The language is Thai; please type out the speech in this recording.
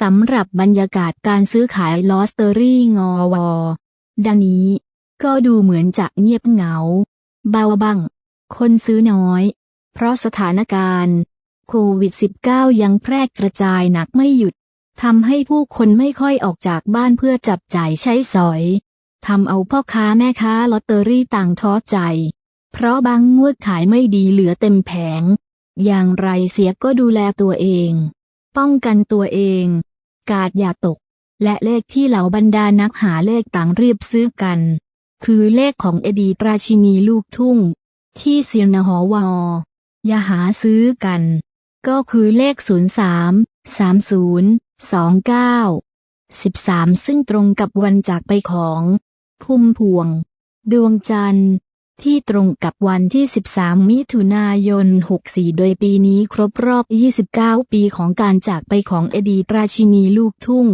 สำหรับบรรยากาศการซื้อขายลอสเตอรี่งอวอดังนี้ ก็ดูเหมือนจะเงียบเหงา เบาบัง คนซื้อน้อย เพราะสถานการณ์ โควิด -19 ยังแพร่กระจายหนักไม่หยุดทำให้ผู้คนไม่ค่อยออกจากบ้านเพื่อจับจ่ายใช้สอยทำเอาพ่อค้าแม่ค้าลอตเตอรี่ต่างท้อใจ เพราะบางงวดขายไม่ดีเหลือเต็มแผง อย่างไรเสียก็ดูแลตัวเอง ป้องกันตัวเอง กาดอย่าตก และเลขที่เหล่าบรรดานักหาเลขต่างรีบซื้อกัน คือเลขของอดีตราชินีลูกทุ่ง ที่เซียนหอวออย่าหาซื้อกัน ก็คือเลข 03 30 29 13 ซึ่งตรงกับวันจากไปของ พุ่มพวง ดวงจันทร์ ที่ตรงกับวันที่ 13 มิถุนายน 64 โดยปีนี้ครบรอบ 29 ปีของการจากไปของอดีตราชินีลูกทุ่ง